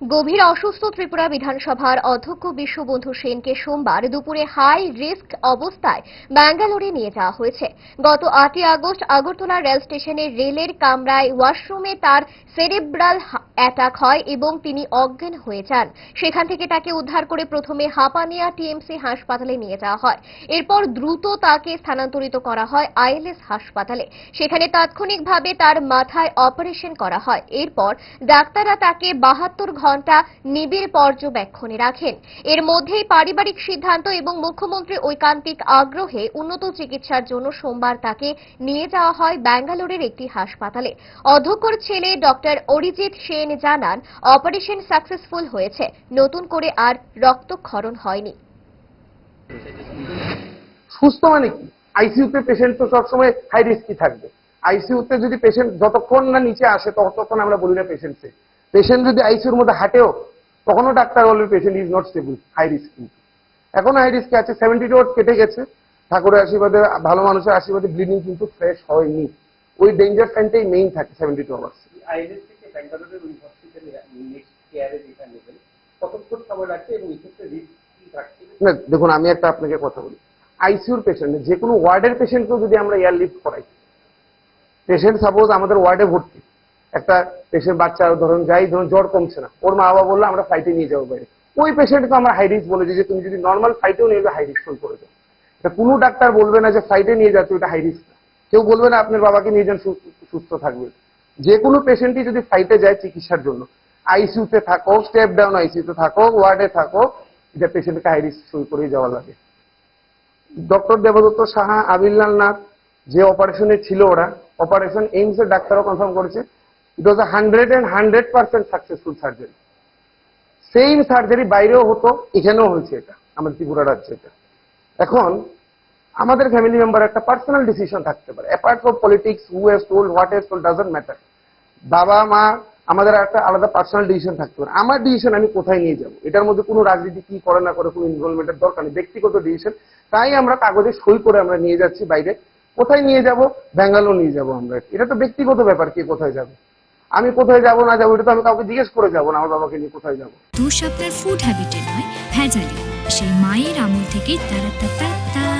গভীর অসুস্থ ত্রিপুরা বিধানসভার অধ্যক্ষ বিশ্ববন্ধু সেনকে সোমবার দুপুরে হাই রিস্ক অবস্থায় ব্যাঙ্গালোরে নিয়ে যাওয়া হয়েছে। গত আটই আগস্ট আগরতলা রেল স্টেশনে রেলের কামরায় ওয়াশরুমে তার সেরেব্রাল অ্যাটাক হয় এবং তিনি অজ্ঞান হয়ে যান। সেখান থেকে তাকে উদ্ধার করে প্রথমে হাপানিয়া টিএমসি হাসপাতালে নিয়ে যাওয়া হয়। এরপর দ্রুত তাকে স্থানান্তরিত করা হয় আইএলএস হাসপাতালে। সেখানে তাৎক্ষণিকভাবে তার মাথায় অপারেশন করা হয়। এরপর ডাক্তাররা তাকে বাহাত্তর ঘণ্টা নিবিড় পর্যবেক্ষণে রাখেন। এর মধ্যেই পারিবারিক সিদ্ধান্ত এবং মুখ্যমন্ত্রী ঐকান্তিক আগ্রহে উন্নত চিকিৎসার জন্য সোমবার তাকে নিয়ে যাওয়া হয় ব্যাঙ্গালোরের একটি হাসপাতালে। অধ্যক্ষর ছেলে ডক্টর অরিজিৎ সেন জানান অপারেশন সাকসেসফুল হয়েছে নতুন করে আর রক্তক্ষরণ হয়নি। সুস্থ মানে কি? আইসিইউতে পেশেন্ট তো সবসময় হাই রিস্কি থাকবে। আইসিইউতে যদি পেশেন্ট যতক্ষণ না নিচে আসে ততক্ষণ আমরা বলি না পেশেন্ট সে পেশেন্ট যদি আইসিইউর মধ্যে হাঁটেও তখনও ডাক্তার বলবে patient is not stable high risk এখনও হাই রিস্কে আছে সেভেন্টি টু কেটে গেছে। ঠাকুরের আশীর্বাদে ভালো মানুষের আশীর্বাদে ব্লিডিং কিন্তু ফ্রেশ হয়নি। ওই ডেঞ্জার সাইনটাই মেইন থাকে সেভেন্টি টু আওয়ার্স ব্যাঙ্গালোরের ওই হসপিটালে নেক্সট কেয়ারে যেটা নেবেন, কতক্ষণ সময় লাগছে এবং এক্ষেত্রে রিস্ক কি থাকছে? না, দেখুন, আমি একটা আপনাকে কথা বলি। আইসিইউর পেশেন্ট যে কোনো ওয়ার্ডের পেশেন্টকেও যদি আমরা এয়ার লিফট করাই পেশেন্ট সাপোজ আমাদের ওয়ার্ডে ভর্তি। একটা পেশেন্ট বাচ্চা, ধরুন, যাই, ধরুন, জ্বর কমছে না, ওর মা বাবা বলল, আমরা ফ্লাইটে নিয়ে যাব বাইরে। ওই পেশেন্টকে আমরা হাই রিস্ক বলে দিই যে, তুমি যদি নর্মাল ফ্লাইটেও নিয়ে যাবে হাই রিস্ক করে যাও এটা কোনো ডাক্তার বলবে না যে ফ্লাইটে নিয়ে যাচ্ছে ওটা হাই রিস্ক কেউ বলবে না, আপনার বাবাকে নিয়ে যান সুস্থ থাকবে। যে কোনো পেশেন্টই যদি ফ্লাইটে যায় চিকিৎসার জন্য আইসিইউতে থাকো স্টেপ ডাউন আইসিইউতে থাকো ওয়ার্ডে থাকো, এটা পেশেন্টকে হাই রিস্ক সই করেই যাওয়া লাগে। ডক্টর দেবদত্ত সাহা আবিল্লাল নাথ, যে অপারেশনে ছিল ওরা অপারেশন এইমস এর ডাক্তারও কনফার্ম করেছে it was hundred and hundred percent successful surgery same surgery বাইরেও হতো, এখানেও হয়েছে এটা, আমাদের ত্রিপুরা রাজ্যে এটা। এখন আমাদের ফ্যামিলি মেম্বার একটা পার্সোনাল ডিসিশন থাকতে পারে। Apart from politics who has told what has told doesn't matter বাবা, মা, আমাদের একটা আলাদা পার্সোনাল ডিসিশন থাকতে পারে। আমার ডিসিশন আমি কোথায় নিয়ে যাব? এটার মধ্যে কোনো রাজনীতি কি করে না করে, কোনো ইনভলভমেন্টের দরকার নেই। ব্যক্তিগত ডিসিশন তাই আমরা কাগজে সই করে আমরা নিয়ে যাচ্ছি বাইরে। কোথায় নিয়ে যাব? ব্যাঙ্গালোর নিয়ে যাব আমরা। এটা তো ব্যক্তিগত ব্যাপার, কে কোথায় যাবে? আমি কোথায় যাব, না যাব, এটা তো আমি কাউকে জিজ্ঞেস করে যাব না, আমার বাবাকে নিয়ে কোথায় যাব? ফুড হ্যাবিটে নয় সেই মায়ের আমল থেকে তারা তারা